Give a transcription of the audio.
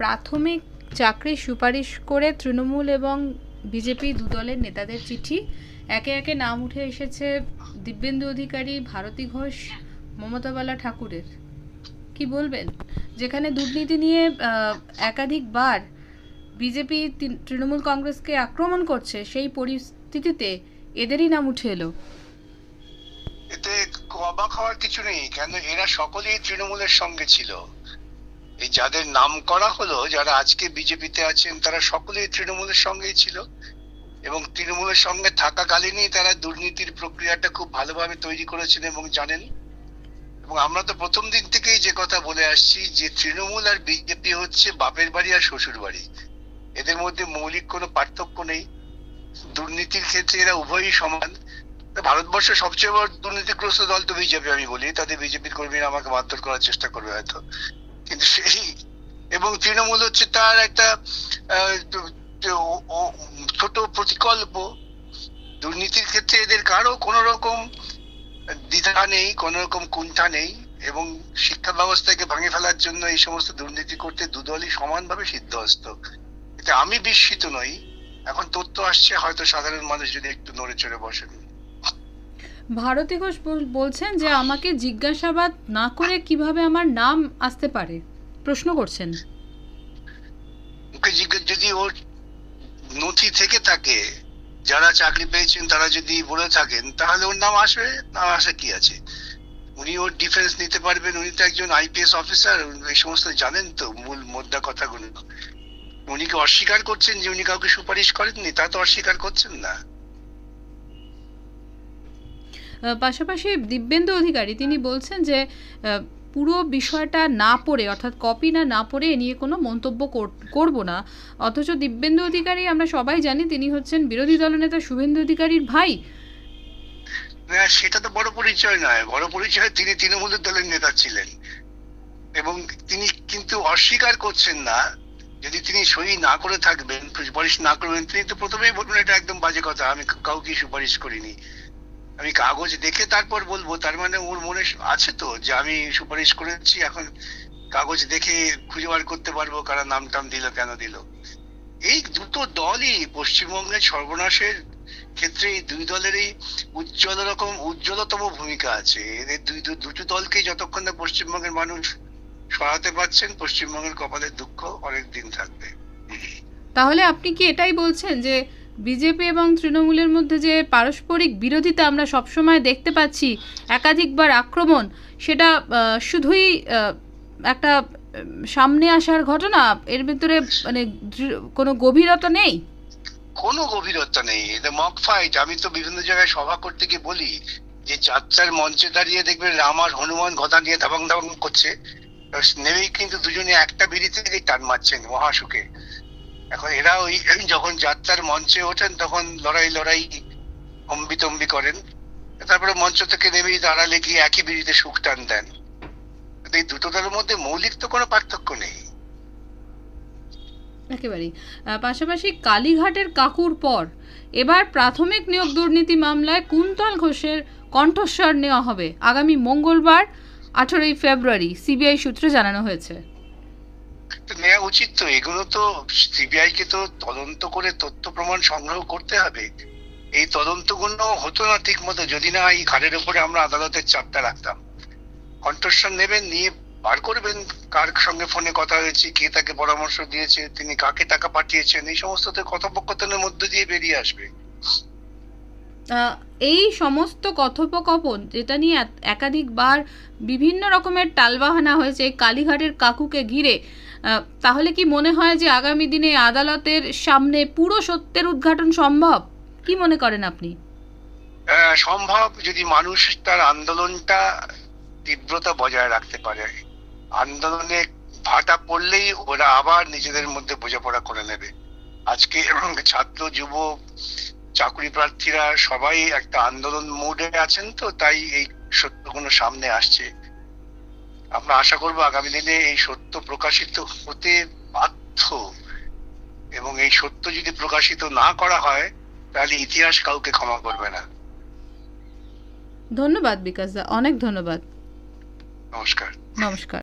প্রাথমিক চাকরির সুপারিশ করে তৃণমূল এবং বিজেপি দু দলের নেতাদের চিঠি। একে একে নাম উঠে এসেছে দিব্যেন্দু অধিকারী, ভারতী ঘোষ, মমতা বালা ঠাকুরের। কি বলবেন? যেখানে দুর্নীতি নিয়ে একাধিকবার বিজেপি তৃণমূল কংগ্রেসকে আক্রমণ করছে, সেই পরিস্থিতিতে এদেরই নাম উঠে এলো। এতে অবাক হওয়ার কিছু নেই, কেন এরা সকলেই তৃণমূলের সঙ্গে ছিল। এই যাদের নাম করা হলো, যারা আজকে বিজেপিতে আছেন, তারা সকলেই তৃণমূলের সঙ্গেই ছিল। এবং তৃণমূলের সঙ্গে থাকাকালীনই তারা দুর্নীতির প্রক্রিয়াটা খুব ভালোভাবে তৈরি করেছেন এবং জানেন। এবং আমরা তো প্রথম দিন থেকেই যে কথা বলে আসছি, যে তৃণমূল আর বিজেপি হচ্ছে বাপের বাড়ি আর শ্বশুর বাড়ি। এদের মধ্যে মৌলিক কোনো পার্থক্য নেই। দুর্নীতির ক্ষেত্রে এরা উভয়ই সমান। ভারতবর্ষের সবচেয়ে বড় দুর্নীতিগ্রস্ত দল তো বিজেপি, আমি বলি। তাদের বিজেপির কর্মীরা আমাকে মারধর করার চেষ্টা করবে হয়তো। কিন্তু সেই এবং তৃণমূল হচ্ছে তার একটা ছোট প্রতিকল্প। দুর্নীতির ক্ষেত্রে এদের কারও কোনো রকম দ্বিধা নেই কোনো রকম কুণ্ঠা নেই এবং শিক্ষা ব্যবস্থাকে ভেঙে ফেলার জন্য এই সমস্ত দুর্নীতি করতে দুদলই সমানভাবে সিদ্ধহস্ত। এতে আমি বিস্মিত নই। এখন তথ্য আসছে, হয়তো সাধারণ মানুষ যদি একটু নড়ে চড়ে বসেন। ভারতী ঘোষ বলছেন যে আমাকে জিজ্ঞাসাবাদ না করে কীভাবে আমার নাম আসতে পারে? প্রশ্ন করছেন। যদি ওর নথি থেকে থাকে, যারা চাকরি পেয়েছেন তারা যদি বলে থাকেন, তাহলে ওর নাম আসবে? নাম আসে কি আছে? উনি ওর ডিফেন্স নিতে পারবেন, উনি তো একজন আইপিএস অফিসার এই সমস্ত জানেন তো মূল মোদ্দা কথাগুলো। উনি কি অস্বীকার করছেন যে উনি কাউকে সুপারিশ করেননি? তা তো অস্বীকার করছেন না। পাশাপাশি দিব্যেন্দু অধিকারী, তিনি বলছেন যে পুরো বিষয়টা না পড়ে, অর্থাৎ কপি না না পড়ে, এ নিয়ে কোনো মন্তব্য করব না। অথচ দিব্যেন্দু অধিকারী, আমরা সবাই জানি, তিনি হচ্ছেন বিরোধী দলনেতা শুভেন্দু অধিকারীর ভাই। সেটা তো বড় পরিচয় নয়। বড় পরিচয় তিনি তৃণমূলের দলের নেতা ছিলেন। এবং তিনি কিন্তু অস্বীকার করছেন না, যদি তিনি সই না করে থাকবেন, সুপারিশ না করবেন, তিনি তো প্রথমেই বলবেন এটা একদম বাজে কথা। আমি কাউকে সুপারিশ করিনি। আমি কাগজ দেখে তারপর বলব, তার মানে ওর মনে আছে তো যে আমি সুপারিশ করেছি, এখন কাগজ দেখে খুঁজে বার করতে পারব কারা নাম টাম দিল, কেন দিল। এই দুটো দলই পশ্চিমবঙ্গের সর্বনাশের ক্ষেত্রে এই দুই দলেরই উজ্জ্বল রকম, উজ্জ্বলতম ভূমিকা আছে। এদের দুই দুটো দলকেই যতক্ষণ না পশ্চিমবঙ্গের মানুষ সরাতে পারছেন, পশ্চিমবঙ্গের কপালের দুঃখ অনেক দিন থাকবে। তাহলে আপনি কি এটাই বলছেন যে বিজেপি এবং তৃণমূলের মধ্যে যে পারস্পরিক বিরোধিতা আমরা সবসময় দেখতে পাচ্ছি, একাধিকবার আক্রমণ, সেটা শুধুই একটা সামনে আসার ঘটনা, এর ভিতরে মানে কোনো গভীরতা নেই? কোনো গভীরতা নেই। এটা মক ফাইট আমি তো বিভিন্ন জায়গায় সভা করতে গিয়ে বলি যে যাত্রার মঞ্চে দাঁড়িয়ে দেখবেন রাম আর হনুমান গদা নিয়ে ধাবাং ধাবাং করছে। নেমেই কিন্তু দুজনে একটা বিড়ি থেকেই টান মারছেন মহাসুখে। এখন এরা ওই যখন যাত্রার মঞ্চে ওঠেন, তখন লড়াই লড়াই অম্বিতম্বি করেন। তারপরে মঞ্চ থেকে নেমেই দাঁড়ালে গিয়ে একই বিড়িতে সুখ টান দেন। এই দুটো দলের মধ্যে মৌলিক তো কোনো পার্থক্য নেই। একেবারেই। পাশাপাশি কালীঘাটের কাকুর পর এবার প্রাথমিক নিয়োগ দুর্নীতি মামলায় কুন্তল ঘোষের কণ্ঠস্বর নেওয়া হবে। আগামী মঙ্গলবার, আঠারোই ফেব্রুয়ারি, সিবিআই সূত্রে জানানো হয়েছে। নেওয়া উচিত তো। এগুলো তো সিবিআই কে তো তদন্ত করে তথ্য প্রমাণ সংগ্রহ করতে হবে। এই তদন্তগুলো হতো না ঠিক মতো যদি না এই ঘাড়ের উপরে আমরা আদালতের চাপটা রাখতাম। কণ্ঠস্বর নেবেন, নিয়ে বার করবেন কার সঙ্গে ফোনে কথা হয়েছে, কে তাকে পরামর্শ দিয়েছে, তিনি কাকে টাকা পাঠিয়েছেন, এই সমস্ত কথোপকথনের মধ্যে দিয়ে বেরিয়ে আসবে। এই সমস্ত কথোপকথন যেটা নিয়ে একাধিকবার বিভিন্ন রকমের টালবাহানা হয়েছে কালীঘাটের কাকুকে ঘিরে তাহলে কি মনে হয় যে আগামী দিনে আদালতের সামনে পুরো সত্যের উদ্ঘাটন সম্ভব? কি মনে করেন আপনি? সম্ভব যদি মানুষ তার আন্দোলনটা তীব্রতা বজায় রাখতে পারে। আন্দোলনে ভাটা পড়লেই ওরা আবার নিজেদের মধ্যে বোঝাপড়া করে নেবে। আজকে ছাত্র যুব চাকরি প্রার্থীরা সবাই একটা আন্দোলন মোডে আছেন তো তাই এই সত্য সত্যগুলো সামনে আসছে। আমরা আশা করব আগামী দিনে এই সত্য প্রকাশিত হতে বাধ্য। এবং এই সত্য যদি প্রকাশিত না করা হয় তাহলে ইতিহাস কাউকে ক্ষমা করবে না। ধন্যবাদ বিকাশ দা অনেক ধন্যবাদ। নমস্কার। নমস্কার।